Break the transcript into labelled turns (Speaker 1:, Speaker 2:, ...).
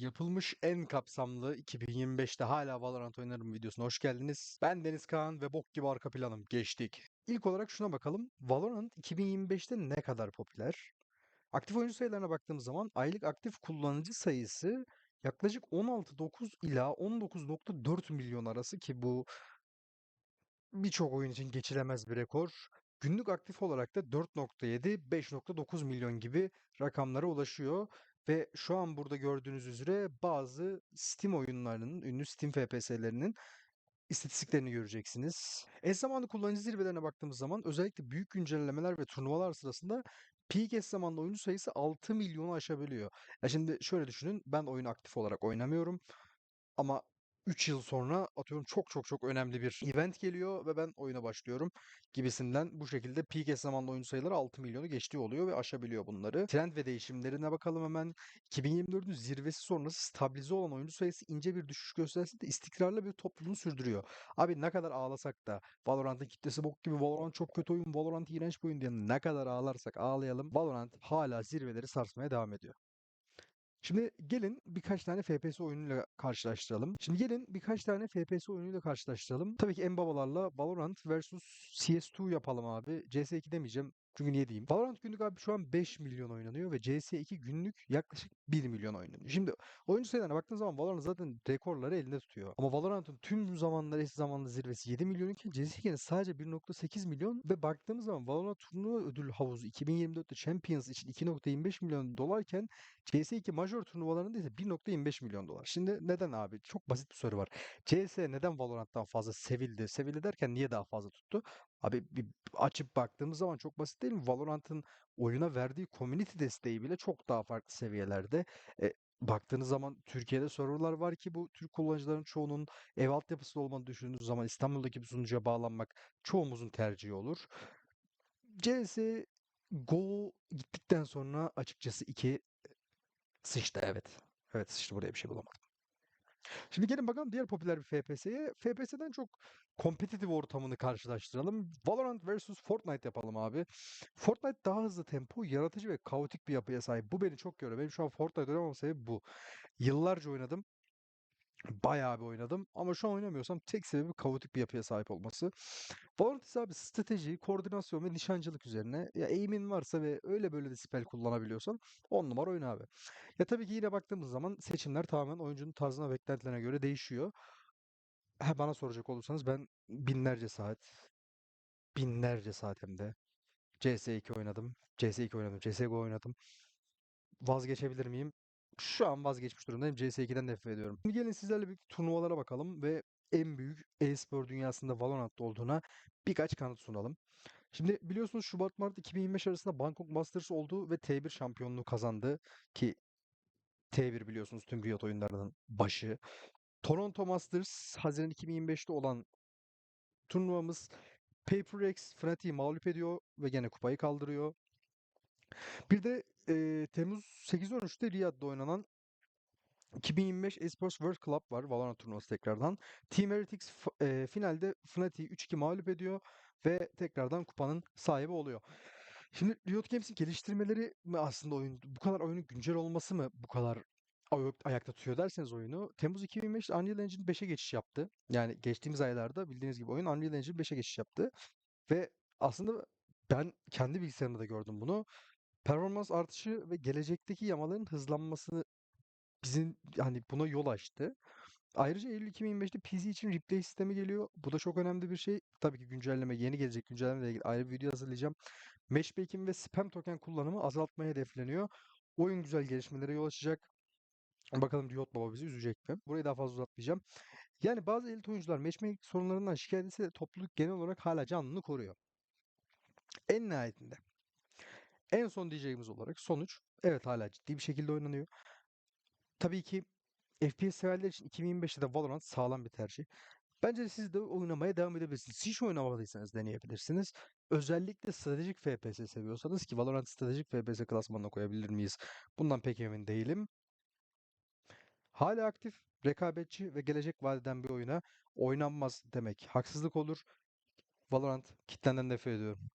Speaker 1: yapılmış en kapsamlı 2025'te hala Valorant oynarım videosuna hoş geldiniz. Ben Deniz Kaan ve bok gibi arka planım geçtik. İlk olarak şuna bakalım. Valorant 2025'te ne kadar popüler? Aktif oyuncu sayılarına baktığımız zaman aylık aktif kullanıcı sayısı yaklaşık 16.9 ila 19.4 milyon arası ki bu birçok oyun için geçilemez bir rekor. Günlük aktif olarak da 4.7, 5.9 milyon gibi rakamlara ulaşıyor. Ve şu an burada gördüğünüz üzere bazı Steam oyunlarının, ünlü Steam FPS'lerinin istatistiklerini göreceksiniz. Eş zamanlı kullanıcı zirvelerine baktığımız zaman özellikle büyük güncellemeler ve turnuvalar sırasında peak eş zamanlı oyuncu sayısı 6 milyonu aşabiliyor. Ya şimdi şöyle düşünün ben oyunu aktif olarak oynamıyorum ama 3 yıl sonra atıyorum çok çok çok önemli bir event geliyor ve ben oyuna başlıyorum gibisinden bu şekilde peak zamanlı oyuncu sayıları 6 milyonu geçtiği oluyor ve aşabiliyor bunları. Trend ve değişimlerine bakalım hemen. 2024'ün zirvesi sonrası stabilize olan oyuncu sayısı ince bir düşüş gösterse de istikrarlı bir topluluğunu sürdürüyor. Abi ne kadar ağlasak da Valorant'ın kitlesi bok gibi Valorant çok kötü oyun, Valorant iğrenç bir oyun diye ne kadar ağlarsak ağlayalım Valorant hala zirveleri sarsmaya devam ediyor. Şimdi gelin birkaç tane FPS oyunuyla karşılaştıralım. Şimdi gelin birkaç tane FPS oyunuyla karşılaştıralım. Tabii ki en babalarla Valorant vs CS2 yapalım abi. CS2 demeyeceğim. Çünkü niye diyeyim? Valorant günlük abi şu an 5 milyon oynanıyor ve CS2 günlük yaklaşık 1 milyon oynanıyor. Şimdi oyuncu sayılarına baktığın zaman Valorant zaten rekorları elinde tutuyor. Ama Valorant'ın tüm zamanlar eş zamanlı zirvesi 7 milyon iken CS2'nin sadece 1.8 milyon ve baktığımız zaman Valorant turnuva ödül havuzu 2024'te Champions için 2.25 milyon dolarken CS2 major turnuvalarında ise 1.25 milyon dolar. Şimdi neden abi? Çok basit bir soru var. CS neden Valorant'tan fazla sevildi? Sevildi derken niye daha fazla tuttu? Abi bir açıp baktığımız zaman çok basit değil mi? Valorant'ın oyuna verdiği community desteği bile çok daha farklı seviyelerde. E, baktığınız zaman Türkiye'de serverlar var ki bu Türk kullanıcıların çoğunun ev altyapısı olmadığını düşündüğünüz zaman İstanbul'daki bir sunucuya bağlanmak çoğumuzun tercihi olur. CS Go gittikten sonra açıkçası iki sıçtı evet. Evet sıçtı buraya bir şey bulamadım. Şimdi gelin bakalım diğer popüler bir FPS'ye. FPS'den çok kompetitif ortamını karşılaştıralım. Valorant vs Fortnite yapalım abi. Fortnite daha hızlı tempo, yaratıcı ve kaotik bir yapıya sahip. Bu beni çok görüyor. Benim şu an Fortnite oynamam sebebi bu. Yıllarca oynadım. Bayağı bir oynadım ama şu an oynamıyorsam tek sebebi kaotik bir yapıya sahip olması. Valorant ise abi strateji, koordinasyon ve nişancılık üzerine. Ya aim'in varsa ve öyle böyle de spell kullanabiliyorsan 10 numara oyun abi. Ya tabii ki yine baktığımız zaman seçimler tamamen oyuncunun tarzına beklentilerine göre değişiyor. Ha, bana soracak olursanız ben binlerce saat, binlerce saat hem de CS2 oynadım. CS2 oynadım, CSGO oynadım. Vazgeçebilir miyim? Şu an vazgeçmiş durumdayım. CS2'den nefret ediyorum. Şimdi gelin sizlerle bir turnuvalara bakalım ve en büyük e-spor dünyasında Valorant'ta olduğuna birkaç kanıt sunalım. Şimdi biliyorsunuz Şubat-Mart 2025 arasında Bangkok Masters oldu ve T1 şampiyonluğu kazandı ki T1 biliyorsunuz tüm Riot oyunlarının başı. Toronto Masters Haziran 2025'te olan turnuvamız PaperX Fnatic'i mağlup ediyor ve gene kupayı kaldırıyor. Bir de e, Temmuz 8-13'te Riyad'da oynanan 2025 Esports World Club var. Valorant turnuvası tekrardan. Team Heretics e, finalde Fnatic'i 3-2 mağlup ediyor ve tekrardan kupanın sahibi oluyor. Şimdi Riot Games'in geliştirmeleri mi aslında oyun bu kadar oyunun güncel olması mı bu kadar ayakta tutuyor derseniz oyunu Temmuz 2025'te Unreal Engine 5'e geçiş yaptı. Yani geçtiğimiz aylarda bildiğiniz gibi oyun Unreal Engine 5'e geçiş yaptı. Ve aslında ben kendi bilgisayarımda da gördüm bunu. Performans artışı ve gelecekteki yamaların hızlanmasını bizim hani buna yol açtı. Ayrıca Eylül 2025'te PC için replay sistemi geliyor. Bu da çok önemli bir şey. Tabii ki güncelleme, yeni gelecek güncellemeyle ilgili ayrı bir video hazırlayacağım. Matchmaking ve spam token kullanımı azaltmaya hedefleniyor. Oyun güzel gelişmelere yol açacak. Bakalım Riot Baba bizi üzecek mi? Burayı daha fazla uzatmayacağım. Yani bazı elit oyuncular matchmaking sorunlarından şikayet etse de topluluk genel olarak hala canlılığını koruyor. En nihayetinde en son diyeceğimiz olarak sonuç evet hala ciddi bir şekilde oynanıyor. Tabii ki FPS severler için 2025'te de Valorant sağlam bir tercih. Bence siz de oynamaya devam edebilirsiniz. Hiç oynamadıysanız deneyebilirsiniz. Özellikle stratejik FPS seviyorsanız ki Valorant stratejik FPS klasmanına koyabilir miyiz? Bundan pek emin değilim. Hala aktif, rekabetçi ve gelecek vadeden bir oyuna oynanmaz demek haksızlık olur. Valorant kitlenden nefret ediyorum.